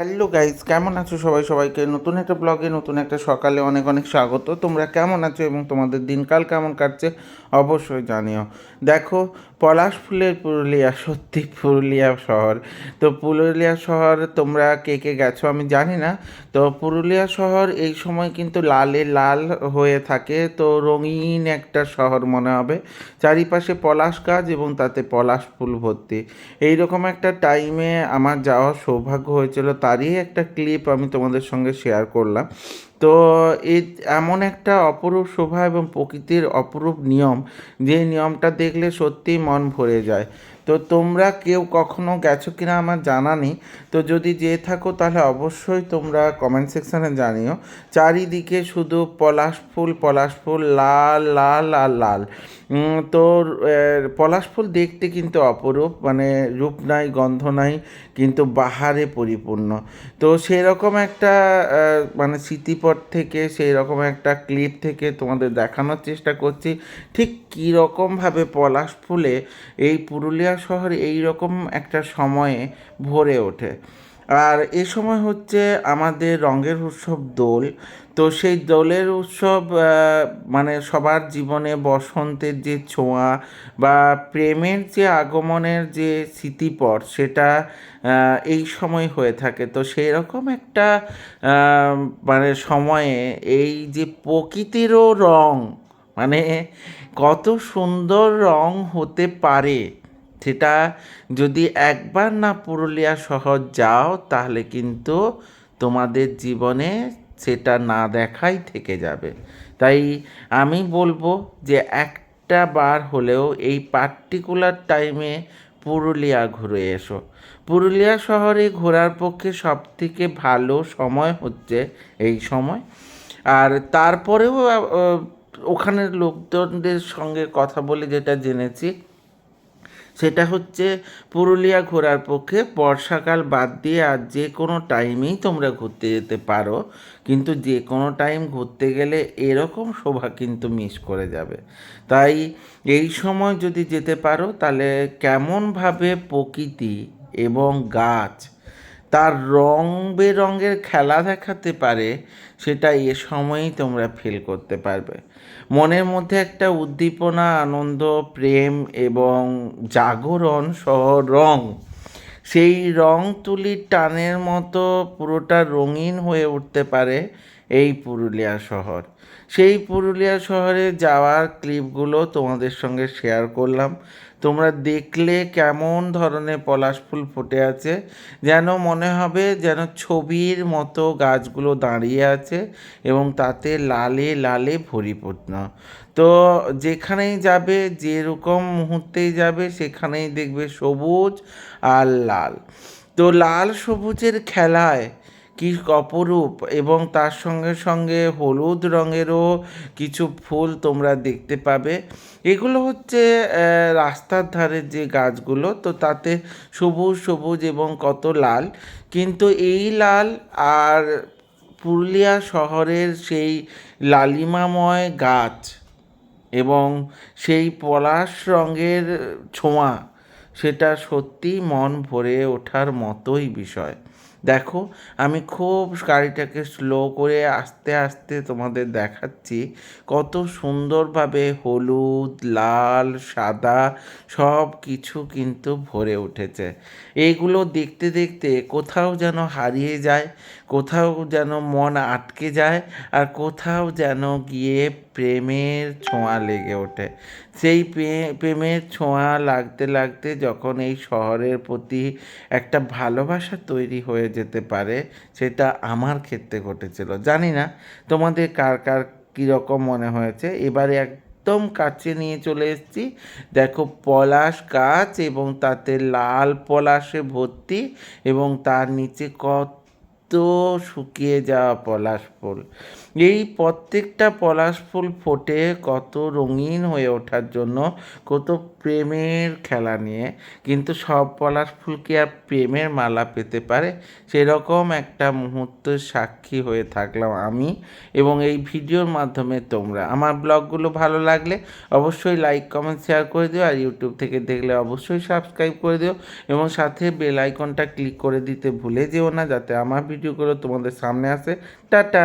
Hello guys কেমন আছো সবাই? সবাইকে নতুন একটা ব্লগে নতুন একটা সকালে অনেক অনেক স্বাগত। তোমরা কেমন আছো এবং তোমাদের দিনকাল কেমন কাটছে? অবশ্যই জানিও। দেখো পলাশ ফুলের পুরুলিয়া, সত্যি পুরুলিয়া শহর। তো পুরুলিয়া শহর তোমরা কে কে গেছো আমি জানি না। তো পুরুলিয়া শহর এই সময় কিন্তু লালে লাল হয়ে থাকে। তো রঙিন একটা শহর মনে হবে। চারিপাশে পলাশ গাছ এবং তাতে পলাশ ফুল ভর্তি। এইরকম একটা টাইমে আমার যাওয়ার সৌভাগ্য হয়েছিল। তারই একটা ক্লিপ আমি তোমাদের সঙ্গে শেয়ার করলাম। তো এই এমন একটা অপরূপ শোভা এবং প্রকৃতির অপরূপ নিয়ম, যে নিয়মটা দেখলে সত্যিই মন ভরে যায়। তো তোমরা কেউ কখনো গেছো কিনা আমার জানা নেই। তো যদি যেয়ে থাকো তাহলে অবশ্যই তোমরা কমেন্ট সেকশানে জানিও। চারিদিকে শুধু পলাশ ফুল পলাশ ফুল, লাল লাল আর লাল। তো পলাশ ফুল দেখতে কিন্তু অপরূপ মানে রূপ নাই, গন্ধ নাই, কিন্তু বাহারে পরিপূর্ণ। তো সেরকম একটা মানে মানে স্মৃতিপট থেকে সেই রকম একটা ক্লিপ থেকে তোমাদের দেখানোর চেষ্টা করছি। ঠিক কী রকমভাবে পলাশ ফুলে এই পুরুলিয়া শহর এই রকম একটা সময়ে ভরে ওঠে। আর এ সময় হচ্ছে আমাদের রঙের উৎসব দোল। তো সেই দোলের উৎসব মানে সবার জীবনে বসন্তের যে ছোঁয়া বা প্রেমের যে আগমনের যে স্মৃতিপট, সেটা এই সময় হয়ে থাকে। তো সেই রকম একটা মানে সময়ে এই যে প্রকৃতিরও রং মানে কত সুন্দর রং হতে পারে সেটা যদি একবার না পুরুলিয়া শহর যাও, তাহলে কিন্তু তোমাদের জীবনে সেটা না দেখাই থেকে যাবে। তাই আমি বলব যে একটা বার হলেও এই পার্টিকুলার টাইমে পুরুলিয়া ঘুরে এসো। পুরুলিয়া শহরে ঘোরার পক্ষে সবথেকে ভালো সময় হচ্ছে এই সময়। আর তারপরেও ওখানের লোকজনদের সঙ্গে কথা বলে যেটা জেনেছি সেটা হচ্ছে পুরুলিয়া ঘোরার পক্ষে বর্ষাকাল বাদ দিয়ে আর যে কোনো টাইমেই তোমরা ঘুরতে যেতে পারো। কিন্তু যে কোনো টাইম ঘুরতে গেলে এরকম শোভা কিন্তু মিস করে যাবে। তাই এই সময় যদি যেতে পারো, তাহলে কেমনভাবে প্রকৃতি এবং গাছ তার রং বেরঙের খেলা দেখাতে পারে সেটা এ সময়ই তোমরা ফিল করতে পারবে। মনের মধ্যে একটা উদ্দীপনা, আনন্দ, প্রেম এবং জাগরণ সহ রং। সেই রং তুলির টানের মতো পুরোটা রঙিন হয়ে উঠতে পারে। এই পুরুলিয়া শহর। সেই পুরুলিয়া শহরে যাওয়ার ক্লিপগুলো তোমাদের সঙ্গে শেয়ার করলাম। তোমরা দেখলে কেমন ধরনের পলাশ ফুল ফুটে আছে, যেন মনে হবে যেন ছবির মতো গাছগুলো দাঁড়িয়ে আছে এবং তাতে লালে লালে পরিপূর্ণ। তো যেখানেই যাবে, যেরকম মুহূর্তেই যাবে, সেখানেই দেখবে সবুজ আর লাল। তো লাল সবুজের খেলায় কি অপরূপ এবং তার সঙ্গে সঙ্গে হলুদ রঙেরও কিছু ফুল তোমরা দেখতে পাবে। এগুলো হচ্ছে রাস্তার ধারে যে গাছগুলো, তো তাতে সবুজ সবুজ এবং কত লাল। কিন্তু এই লাল আর পুরুলিয়া শহরের সেই লালিমাময় গাছ এবং সেই পলাশ রঙের ছোঁয়া, সেটা সত্যি মন ভরে ওঠার মতোই বিষয়। দেখো, আমি খুব গাড়িটাকে স্লো করে আস্তে আস্তে তোমাদের দেখাচ্ছি। কত সুন্দরভাবে হলুদ, লাল, সাদা সব কিছু কিন্তু ভরে উঠেছে। এইগুলো দেখতে দেখতে কোথাও যেন হারিয়ে যায়, কোথাও যেন মন আটকে যায় আর কোথাও যেন গিয়ে প্রেমের ছোঁয়া লেগে ওঠে। সেই প্রেমের ছোঁয়া লাগতে লাগতে যখন এই শহরের প্রতি একটা ভালোবাসা তৈরি হয়ে যেতে পারে, সেটা আমার ক্ষেত্রে ঘটেছিল। জানি না তোমাদের কার কার কীরকম মনে হয়েছে। এবারে একদম কাছে নিয়ে চলে এসেছি। দেখো পলাশ গাছ এবং তাতে লাল পলাশে ভর্তি এবং তার নিচে কত শুকিয়ে যাওয়া পলাশ ফুল। এই প্রত্যেকটা পলাশ ফুল ফোটে কত রঙিন হয়ে ওঠার জন্য, কত প্রেমের খেলা নিয়ে। কিন্তু সব পলাশ ফুল কি আর প্রেমের মালা পেতে পারে? সেরকম একটা মুহূর্তের সাক্ষী হয়ে থাকলাম আমি এবং এই ভিডিওর মাধ্যমে তোমরা। আমার ব্লগগুলো ভালো লাগলে অবশ্যই লাইক কমেন্ট শেয়ার করে দিও আর ইউটিউব থেকে দেখলে অবশ্যই সাবস্ক্রাইব করে দিও এবং সাথে বেল আইকনটা ক্লিক করে দিতে ভুলে যেও না যাতে আমার ভিডিওগুলো তোমাদের সামনে আসে। টাটা!